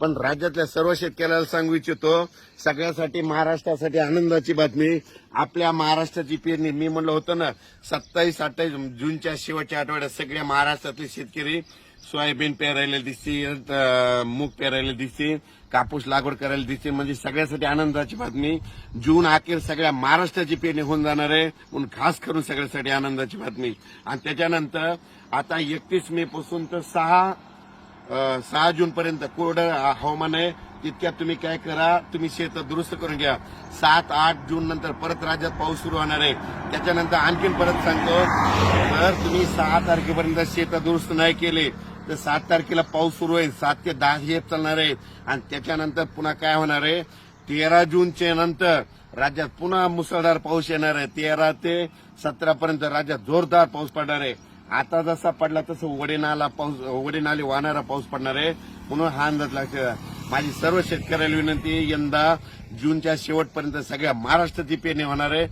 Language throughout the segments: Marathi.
पण राज्यातल्या सर्व शेतकऱ्याला सांगू इच्छितो सगळ्यासाठी महाराष्ट्रासाठी आनंदाची बातमी. आपल्या महाराष्ट्राची पेरणी मी म्हणलं होतं ना सत्तावीस अठ्ठावीस जूनच्या शेवटच्या आठवड्यात सगळ्या महाराष्ट्रातले शेतकरी सोयाबीन पेरायला दिसते मूग पेरायला दिसते कापूस लागवड करायला दिसते म्हणजे सगळ्यासाठी आनंदाची बातमी. जून अखेर सगळ्या महाराष्ट्राची पेरणी होऊन जाणार आहे. म्हणून खास करून सगळ्यासाठी आनंदाची बातमी. आणि त्याच्यानंतर आता एकतीस मे पासून तर सहा सहा जून पर्यंत कोरडं हवामान आहे. तितक्यात तुम्ही काय करा तुम्ही शेत दुरुस्त करून घ्या. सात आठ जून नंतर परत राज्यात पाऊस सुरू होणार आहे. त्याच्यानंतर आणखीन परत सांगतो जर तुम्ही सहा तारखेपर्यंत शेत दुरुस्त नाही केले तर सात तारखेला पाऊस सुरू होईल. सात ते दहा हे चालणार आहे. आणि त्याच्यानंतर पुन्हा काय होणार आहे? तेरा जूनच्या नंतर राज्यात पुन्हा मुसळधार पाऊस येणार आहे. तेरा ते सतरा पर्यंत राज्यात जोरदार पाऊस पडणार आहे. आता जसा पडला तसं वडे पाऊस वडे वाहणारा पाऊस पडणार आहे. म्हणून हा अंदाज लागतो माझी सर्व शेतकऱ्याला विनंती यंदा जूनच्या शेवटपर्यंत सगळ्या महाराष्ट्राची पेरणी होणार आहे.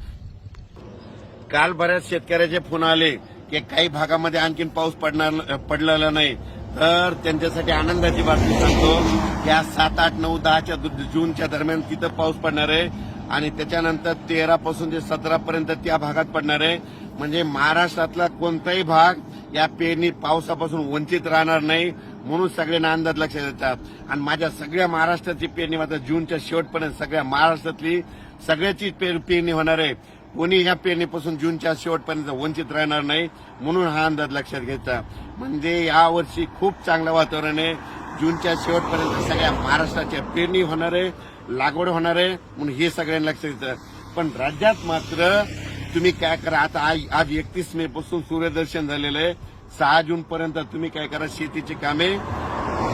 काल बऱ्याच शेतकऱ्याचे फोन आले की काही भागामध्ये आणखीन पाऊस पडणार पडलेला नाही. तर त्यांच्यासाठी आनंदाची बातमी सांगतो या सात आठ नऊ दहाच्या दु- जूनच्या दरम्यान तिथं पाऊस पडणार आहे. आणि त्याच्यानंतर तेरा पासून ते सतरा पर्यंत त्या भागात पडणार आहे. म्हणजे महाराष्ट्रातला कोणताही भाग या पेरणी पावसापासून वंचित राहणार नाही म्हणून सगळ्यांना अंदाज लक्षात येतात आणि माझ्या सगळ्या महाराष्ट्राची पेरणी मात्र जूनच्या शेवटपर्यंत सगळ्या महाराष्ट्रातली सगळ्याची पेर- पेरणी होणार आहे. कोणी ह्या पेरणीपासून जूनच्या शेवटपर्यंत वंचित राहणार नाही म्हणून हा अंदाज लक्षात घ्यायचा म्हणजे यावर्षी खूप चांगलं वातावरण आहे. जूनच्या शेवटपर्यंत सगळ्या महाराष्ट्राच्या पेरणी होणार आहे. लागवड होणार आहे म्हणून हे सगळ्यांना लक्षात येतं पण राज्यात मात्र तुम्ही काय करा आता आज- आज एकतीस मे पासून सूर्यदर्शन झालेलं आहे. सहा जून पर्यंत तुम्ही काय करा शेतीची कामे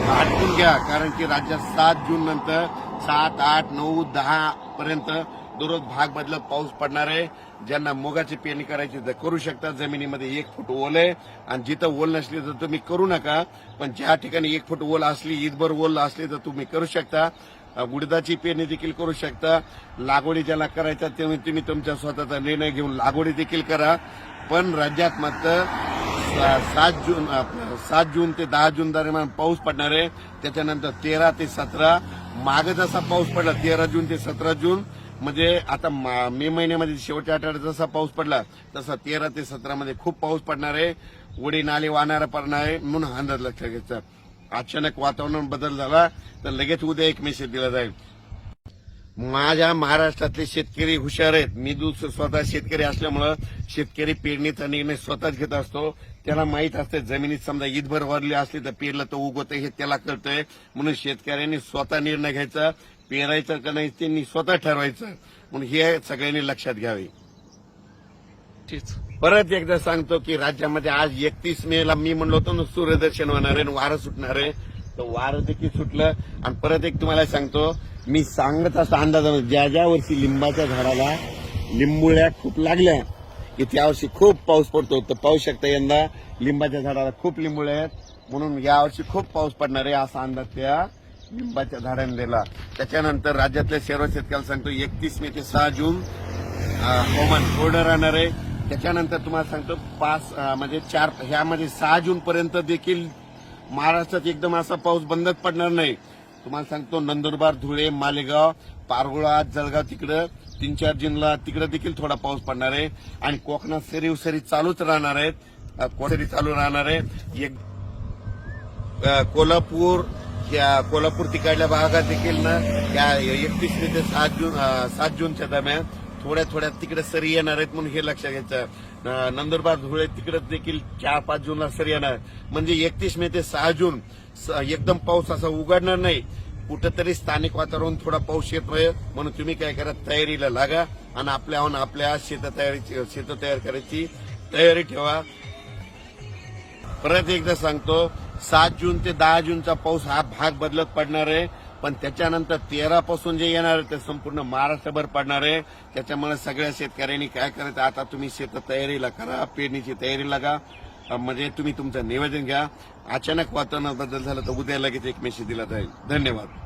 आटपून घ्या कारण की राज्यात सात जून नंतर सात आठ नऊ दहा पर्यंत दररोज भाग बदलत पाऊस पडणार आहे. ज्यांना मुगाची पेरणी करायची तर करू शकता. जमिनीमध्ये एक फूट ओल आहे. आणि जिथं ओल नसली तर तुम्ही करू नका. पण ज्या ठिकाणी एक फूट ओल असली ईदभर ओल असली तर तुम्ही करू शकता. उडदाची पेरणी देखील करू शकता. लागवडी ज्याला करायच्या तेव्हा तुम्ही तुमच्या स्वतःचा निर्णय घेऊन लागवडी देखील करा. पण राज्यात मात्र सा- सात जून सात जून ते दहा जून दरम्यान पाऊस पडणार आहे. त्याच्यानंतर तेरा ते सतरा मागे जसा पाऊस पडला तेरा जून ते सतरा जून म्हणजे आता मा- मे महिन्यामध्ये शेवटच्या आठवड्यात जसा पाऊस पडला तसा तेरा ते सतरामध्ये खूप पाऊस पडणार आहे. उडी नाले वाहणारा पडणार आहे म्हणून हा अंदाज लक्षात घ्यायचा. अचानक वातावरण बदल झाला तर लगेच उद्या एक मेसेज दिला जाईल. माझ्या महाराष्ट्रातले शेतकरी हुशार आहेत. मी दुसरं स्वतः शेतकरी असल्यामुळं शेतकरी पेरणीचा निर्णय स्वतःच घेत असतो. त्याला माहीत असते जमिनीत समजा ईदभर वरली असली तर पेरलं तर उगवतं हे त्याला कळतंय. म्हणून शेतकऱ्यांनी स्वतः निर्णय घ्यायचा. पेरायचं का नाही त्यांनी स्वतः ठरवायचं. म्हणून हे सगळ्यांनी लक्षात घ्यावे. ठीक परत एकदा सांगतो की राज्यामध्ये आज एकतीस मे ला मी म्हणलो होतो ना सूर्यदर्शन होणार आहे आणि वारं सुटणार आहे. तर वारं देखील सुटलं. आणि परत एक तुम्हाला सांगतो मी सांगत असा अंदाज ज्या ज्या वर्षी लिंबाच्या झाडाला लिंबुळ्या खूप लागल्या की त्या वर्षी खूप पाऊस पडतो. तर पाहू शकता यंदा लिंबाच्या झाडाला खूप लिंबुळ्या आहेत. म्हणून यावर्षी खूप पाऊस पडणार आहे असा अंदाज त्या लिंबाच्या झाडाने दिला. त्याच्यानंतर राज्यातल्या सर्व शेतकऱ्याला सांगतो एकतीस मे ते सहा जून हवामान कोरडं राहणार आहे. त्याच्यानंतर तुम्हाला सांगतो पाच म्हणजे चार ह्यामध्ये सहा जून पर्यंत देखील महाराष्ट्रात एकदम असा पाऊस बंदच पडणार नाही. तुम्हाला सांगतो नंदुरबार धुळे मालेगाव पारगुळा जळगाव तिकडं तीन चार जूनला तिकडं देखील थोडा पाऊस पडणार आहे. आणि कोकणात सरी सरी चालूच राहणार आहेत. कोसरी चालू राहणार आहे. एक कोल्हापूर या कोल्हापूर तिकडल्या भागात देखील ना या एकतीस ते सात जून सात जूनच्या दरम्यान थोड्या थोड्या तिकडे सरी येणार आहेत म्हणून हे लक्षात घ्यायचं. नंदुरबार धुळे तिकडे देखील चार पाच जूनला सरी येणार. म्हणजे एकतीस मे ते सहा जून. स- एकदम पाऊस असा उघडणार नाही. कुठंतरी स्थानिक वातावरण थोडा पाऊस येतोय. म्हणून तुम्ही काय करा तयारीला लागा आणि आपल्याहून आपल्या शेत तयारीची शेत तयार करायची तयारी ठेवा. परत एकदा सांगतो सात जून ते दहा जूनचा पाऊस हा भाग बदलत पडणार आहे. पण त्याच्यानंतर तेरापासून जे येणार आहे ते संपूर्ण महाराष्ट्रभर पडणार आहे. त्याच्यामुळे सगळ्या शेतकऱ्यांनी काय करायचं? आता तुम्ही शेत तयारीला करा पेरणीची तयारी लागा. म्हणजे तुम्ही तुमचं नियोजन घ्या. अचानक वातावरण बदल झालं तर उद्या लगेच एक मेसेज दिला जाईल. धन्यवाद.